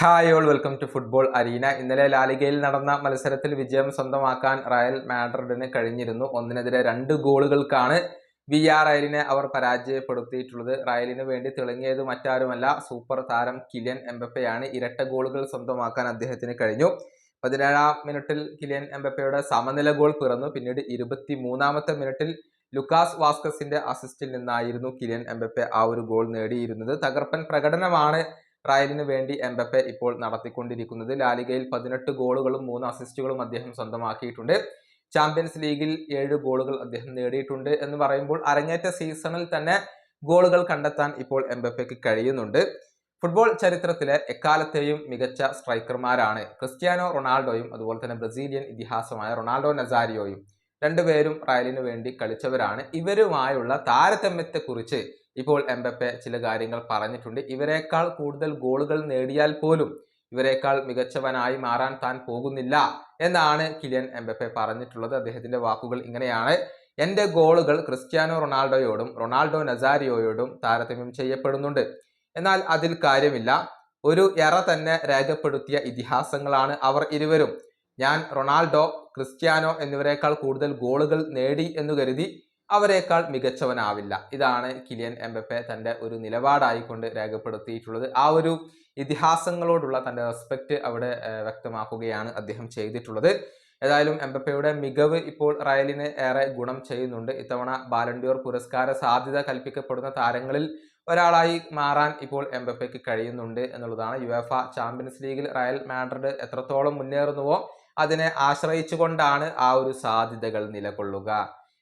Hi all welcome to football arena ഇന്നലെ ലാലിഗയിൽ നടന്ന മത്സരത്തിൽ വിജയം സ്വന്തമാക്കാൻ റയൽ മാഡ്രിഡിന് കഴിഞ്ഞിരുന്നു. ഒന്നിനെതിരെ രണ്ട് ഗോളുകൾക്കാണ് വി ആർ റയലിനെ അവർ പരാജയപ്പെടുത്തിയിട്ടുള്ളത്. റയലിന് വേണ്ടി തിളങ്ങിയത് മറ്റാരുമല്ല. സൂപ്പർ താരം കിലിയൻ എംബപ്പയാണ് ഇരട്ട ഗോളുകൾ സ്വന്തമാക്കാൻ അദ്ദേഹത്തിന് കഴിഞ്ഞു. പതിനേഴാം മിനിറ്റിൽ കിലിയൻ എംബപ്പയുടെ സമനില ഗോൾ പിറന്നു. പിന്നീട് ഇരുപത്തി മൂന്നാമത്തെ മിനിറ്റിൽ ലുക്കാസ് വാസ്കസിന്റെ അസിസ്റ്റിൽ നിന്നായിരുന്നു കിലിയൻ എംബപ്പെ ആ ഒരു ഗോൾ നേടിയിരുന്നത്. തകർപ്പൻ പ്രകടനമാണ് റയലിന് വേണ്ടി എംബപ്പെ ഇപ്പോൾ നടത്തിക്കൊണ്ടിരിക്കുന്നത്. ലാലിഗയിൽ പതിനെട്ട് ഗോളുകളും മൂന്ന് അസിസ്റ്റുകളും അദ്ദേഹം സ്വന്തമാക്കിയിട്ടുണ്ട്. ചാമ്പ്യൻസ് ലീഗിൽ ഏഴ് ഗോളുകൾ അദ്ദേഹം നേടിയിട്ടുണ്ട് എന്ന് പറയുമ്പോൾ അരങ്ങേറ്റ സീസണിൽ തന്നെ ഗോളുകൾ കണ്ടെത്താൻ ഇപ്പോൾ എംബപ്പയ്ക്ക് കഴിയുന്നുണ്ട്. ഫുട്ബോൾ ചരിത്രത്തിലെ എക്കാലത്തെയും മികച്ച സ്ട്രൈക്കർമാരാണ്. ക്രിസ്ത്യാനോ റൊണാൾഡോയും അതുപോലെ തന്നെ ബ്രസീലിയൻ ഇതിഹാസമായ റൊണാൾഡോ നസാരിയോയും രണ്ടുപേരും റയലിന് വേണ്ടി കളിച്ചവരാണ്. ഇവരുമായുള്ള താരതമ്യത്തെക്കുറിച്ച് ഇപ്പോൾ എംബപ്പെ ചില കാര്യങ്ങൾ പറഞ്ഞിട്ടുണ്ട്. ഇവരെക്കാൾ കൂടുതൽ ഗോളുകൾ നേടിയാൽ പോലും ഇവരെക്കാൾ മികച്ചവനായി മാറാൻ താൻ പോകുന്നില്ല എന്നാണ് കിലിയൻ എംബപ്പെ പറഞ്ഞിട്ടുള്ളത്. അദ്ദേഹത്തിന്റെ വാക്കുകൾ ഇങ്ങനെയാണ്. എന്റെ ഗോളുകൾ ക്രിസ്ത്യാനോ റൊണാൾഡോയോടും റൊണാൾഡോ നസാരിയോയോടും താരതമ്യം ചെയ്യപ്പെടുന്നുണ്ട്. എന്നാൽ അതിൽ കാര്യമില്ല. ഒരു എറ തന്നെ രേഖപ്പെടുത്തിയ ഇതിഹാസങ്ങളാണ് അവർ ഇരുവരും. ഞാൻ റൊണാൾഡോ ക്രിസ്ത്യാനോ എന്നിവരെക്കാൾ കൂടുതൽ ഗോളുകൾ നേടി എന്ന് കരുതി അവരെക്കാൾ മികച്ചവനാവില്ല. ഇതാണ് കിലിയൻ എംബപ്പെ തന്റെ ഒരു നിലപാടായിക്കൊണ്ട് രേഖപ്പെടുത്തിയിട്ടുള്ളത്. ആ ഒരു ഇതിഹാസങ്ങളോടുള്ള തന്റെ റെസ്പെക്റ്റ് അവിടെ വ്യക്തമാക്കുകയാണ് അദ്ദേഹം ചെയ്തിട്ടുള്ളത്. ഏതായാലും എംബപ്പയുടെ മികവ് ഇപ്പോൾ റയലിന് ഏറെ ഗുണം ചെയ്യുന്നുണ്ട്. ഇത്തവണ ബാലൻഡിയോർ പുരസ്കാര സാധ്യത കൽപ്പിക്കപ്പെടുന്ന താരങ്ങളിൽ ഒരാളായി മാറാൻ ഇപ്പോൾ എംബപ്പയ്ക്ക് കഴിയുന്നുണ്ട് എന്നുള്ളതാണ് യുഎഫ ചാമ്പ്യൻസ് ലീഗിൽ റയൽ മാഡ്രിഡ് എത്രത്തോളം മുന്നേറുന്നുവോ അതിനെ ആശ്രയിച്ചുകൊണ്ടാണ് ആ ഒരു സാധ്യതകൾ നിലകൊള്ളുക.